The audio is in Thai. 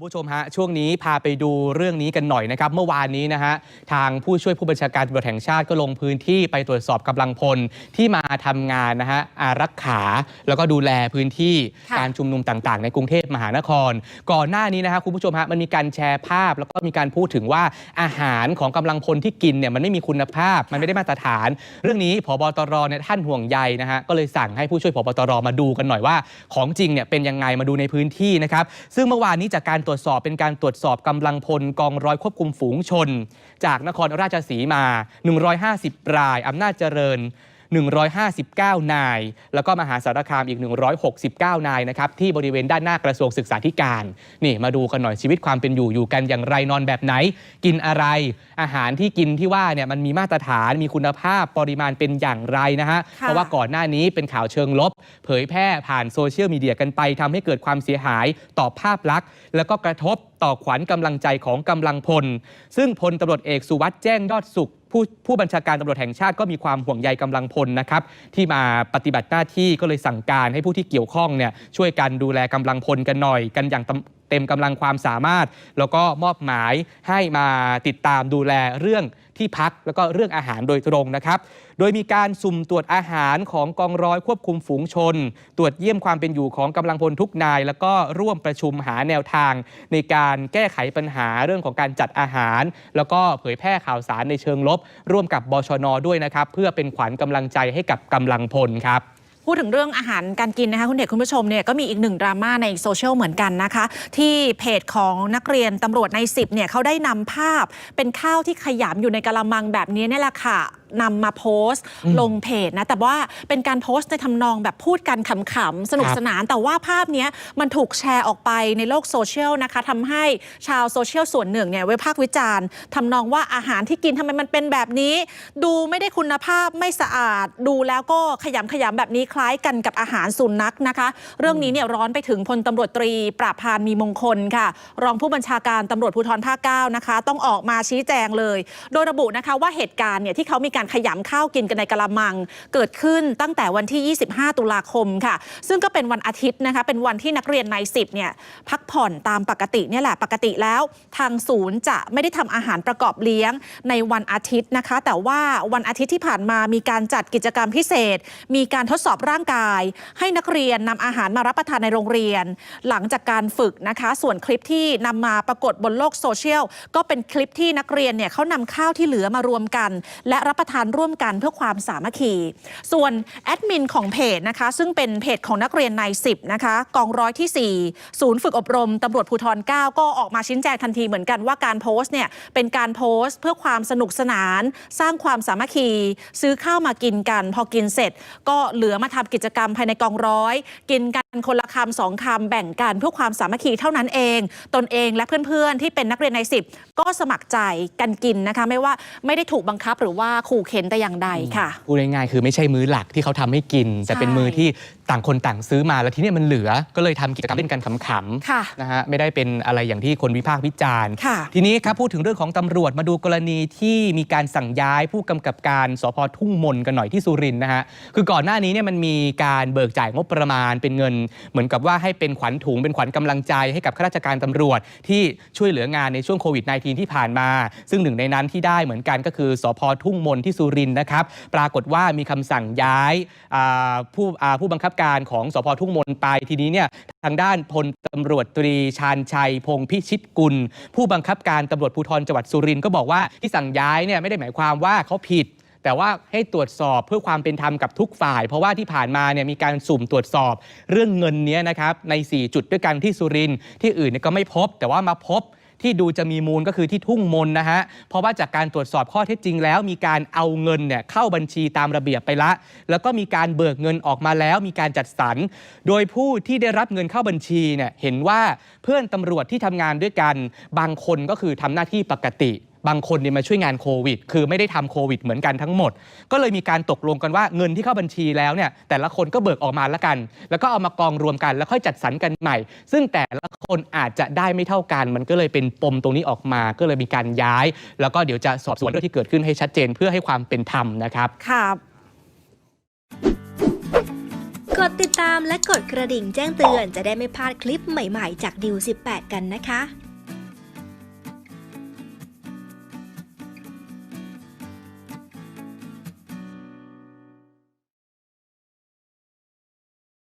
คุณผู้ชมฮะช่วงนี้พาไปดูเรื่องนี้กันหน่อยนะครับเมื่อวานนี้นะฮะทางผู้ช่วยผู้บัญชาการตำรวจแห่งชาติก็ลงพื้นที่ไปตรวจสอบกำลังพลที่มาทำงานนะฮะอารักขาแล้วก็ดูแลพื้นที่การชุมนุมต่างๆ ในกรุงเทพมหานคร ก่อนหน้านี้นะฮะคุณผู้ชมฮะมันมีการแชร์ภาพ แล้วก็มีการพูดถึงว่าอาหารของกำลังพลที่กินเนี่ยมันไม่มีคุณภาพ มันไม่ได้มาตรฐาน เรื่องนี้พบตรเนี่ยท่านห่วงใยนะฮะก็เลยสั่งให้ผู้ช่วยพบตรมาดูกันหน่อยว่า ของจริงเนี่ยเป็นยังไงมาดูในพื้นที่นะครับซึ่งเมื่อวานนี้จากการตรวจสอบเป็นการตรวจสอบกำลังพลกองร้อยควบคุมฝูงชน จากนครราชสีมา 150 รายอำนาจเจริญ 159 นาย แล้วก็มหาสารคามอีก 169 นายนะครับที่บริเวณด้านหน้ากระทรวงศึกษาธิการ นี่มาดูกันหน่อยชีวิตความเป็นอยู่อยู่กันอย่างไรนอนแบบไหน กินอะไรอาหารที่กินที่ว่าเนี่ยมันมีมาตรฐานมีคุณภาพปริมาณเป็นอย่างไรนะฮะค่ะเพราะว่าก่อนหน้านี้เป็นข่าวเชิงลบเผยแพร่ผ่านโซเชียลมีเดียกันไปทำให้เกิดความเสียหายต่อภาพลักษณ์ แล้วก็กระทบต่อขวัญกำลังใจของกำลังพล ซึ่งพลตำรวจเอกสุวัสด์แจ้งยอดสุขผู้ผู้บัญชาการตำรวจแห่งชาติก็มีความห่วงใยกำลังพลนะครับที่มาปฏิบัติหน้าที่ก็เลยสั่งการให้ผู้ที่เกี่ยวข้องเนี่ยช่วยกันดูแลกำลังพลกันหน่อยกันอย่าง เต็มเต็มกำลังความสามารถ แล้วก็มอบหมายให้มาติดตามดูแลเรื่องที่พักแล้วก็เรื่องอาหารโดยตรงนะครับ โดยมีการสุ่มตรวจอาหารของกองร้อยควบคุมฝูงชน ตรวจเยี่ยมความเป็นอยู่ของกำลังพลทุกนาย แล้วก็ร่วมประชุมหาแนวทาง ในการแก้ไขปัญหาเรื่องของการจัดอาหาร แล้วก็เผยแพร่ข่าวสารในเชิงลบ ร่วมกับบชนด้วยนะครับ เพื่อเป็นขวัญกำลังใจให้กับกำลังพลครับ พูดถึงเรื่องอาหารการกินนะคะคุณเด็กคุณผู้ชมเนี่ยก็มีอีกหนึ่งดราม่าในโซเชียลเหมือนกันนะคะ ที่เพจของนักเรียนตำรวจใน 10เนี่ยเขาได้นำภาพเป็นข้าวที่ขยำอยู่ในกะละมังแบบนี้เนี่ยแหละค่ะ นำมาโพสต์อืมลงเพจนะ แต่ว่าเป็นการโพสต์ในทำนองแบบพูดกันขำๆ สนุกครับสนาน แต่ว่าภาพเนี้ยมันถูกแชร์ออกไปในโลกโซเชียลนะคะทำให้ชาวโซเชียลส่วนหนึ่งเนี่ยวิพากษ์วิจารณ์ทำนองว่าอาหารที่กินทำไมมันเป็นแบบนี้ ดูไม่ได้คุณภาพไม่สะอาด ดูแล้วก็ขยำขยำแบบนี้คล้ายกันกับอาหารสุนัขนะคะ เรื่องนี้เนี่ยร้อนไปถึงพลตำรวจตรี ปราบพรานมีมงคลค่ะ รองผู้บัญชาการตำรวจภูธรภาค9นะคะ ต้องออกมาชี้แจงเลย โดยระบุนะคะว่าเหตุการณ์เนี่ยที่เขามีการขยำข้าวกินกันในกะละมัง เกิดขึ้นตั้งแต่วันที่ 25 ตุลาคมค่ะ ซึ่งก็เป็นวันอาทิตย์นะคะเป็นวันที่นักเรียนใน10เนี่ยพักผ่อนตามปกติเนี่ยแหละปกติแล้วทางศูนย์จะไม่ได้ทำอาหารประกอบเลี้ยงในวันอาทิตย์นะคะ แต่ว่าวันอาทิตย์ที่ผ่านมามีการจัดกิจกรรมพิเศษ มีการทดสอบร่างกาย ให้นักเรียนนำอาหารมารับประทานในโรงเรียน หลังจากการฝึกนะคะ ส่วนคลิปที่นำมาปรากฏบนโลกโซเชียลก็เป็นคลิปที่นักเรียนเนี่ยเขานำข้าวที่เหลือมารวมกัน และรับประทานร่วมกันเพื่อความสามัคคี ส่วนแอดมินของเพจนะคะ ซึ่งเป็นเพจของนักเรียนใน10 นะคะ กองร้อยที่ 4 ศูนย์ฝึกอบรมตำรวจภูธร9 ก็ออกมาชี้แจงทันทีเหมือนกันว่าการโพสต์เนี่ยเป็นการโพสต์เพื่อความสนุกสนาน สร้างความสามัคคี ซื้อข้าวมากินกัน พอกินเสร็จ ก็เหลือมาทำกิจกรรมภายในกองร้อยกินกันคนละคำสองคำแบ่งกันเพื่อความสามัคคีเท่านั้นเอง ตนเองและเพื่อนๆ ที่เป็นนักเรียนใน10ก็สมัครใจกันกินนะคะไม่ว่าไม่ได้ถูกบังคับหรือว่าขู่เข็นแต่อย่างใดค่ะพูดง่ายๆคือไม่ใช่มื้อหลักที่เขาทำให้กิน แต่เป็นใช่มื้อที่ต่างคนต่างซื้อมาแล้วทีเนี้ยมันเหลือ ก็เลยทำกิจกรรมเล่นกันขำค่ะๆนะฮะไม่ได้เป็นอะไรอย่างที่คนวิพากษ์วิจารณ์ค่ะทีนี้ครับพูดถึงเรื่องของตำรวจมาดูกรณีที่มีการสั่งย้ายผู้กำกับการสพทุ่งมนกันหน่อยที่สุรินทร์นะฮะคือก่อนหน้านี้เนี่ยมันมีการเบิกจ่ายงบประมาณเป็นเงินเหมือนกับว่าให้เป็นขวัญถุงเป็นขวัญกำลังใจให้กับข้าราชการตำรวจที่ช่วยเหลืองานในช่วงโควิด -19 ที่ผ่านมา ซึ่งหนึ่งในนั้นที่ได้เหมือนกันก็คือสพทุ่งมนที่สุรินทร์นะครับ ปรากฏว่ามีคำสั่งย้ายผู้ผู้บังคับการของสพทุ่งมนไปทีนี้เนี่ยทางด้านพลตำรวจตรีชาญชัยพงษ์พิชิตกุล ผู้บังคับการตำรวจภูธรจังหวัดสุรินทร์ก็บอกว่าที่สั่งย้ายเนี่ยไม่ได้หมายความว่าเขาผิด แต่ว่าให้ตรวจสอบเพื่อความเป็นธรรมกับทุกฝ่าย เพราะว่าที่ผ่านมาเนี่ยมีการสุ่มตรวจสอบเรื่องเงินเนี้ยนะครับใน 4 จุดด้วยกันที่สุรินทร์ที่อื่นเนี่ยก็ไม่พบ แต่ว่ามาพบที่ดูจะมีมูลก็คือที่ทุ่งมนนะฮะ เพราะว่าจากการตรวจสอบข้อเท็จจริงแล้ว มีการเอาเงินเนี่ยเข้าบัญชีตามระเบียบไปละ แล้วก็มีการเบิกเงินออกมาแล้ว มีการจัดสรร โดยผู้ที่ได้รับเงินเข้าบัญชีเนี่ยเห็นว่าเพื่อนตำรวจที่ทำงานด้วยกัน บางคนก็คือทำหน้าที่ปกติ บางคนเนี่ยมาช่วยงานโควิด คือไม่ได้ทำโควิด เหมือนกันทั้งหมด ก็เลยมีการตกลงกันว่าเงินที่เข้าบัญชีแล้วเนี่ยแต่ละคนก็เบิกออกมาล้วกัน แล้วก็เอามากองรวมกันแล้วค่อยจัดสรรกันใหม่ ซึ่งแต่ละคนอาจจะได้ไม่เท่ากัน มันก็เลยเป็นปมตรงนี้ออกมา ก็เลยมีการย้าย แล้วก็เดี๋ยวจะสอบสวนเรื่องที่เกิดขึ้นให้ชัดเจนเพื่อให้ความเป็นธรรมนะครับค่ะกดติดตามและกดกระดิ่งแจ้งเตือนจะได้ไม่พลาดคลิปใหม่ๆ จากดิว18 กันนะคะ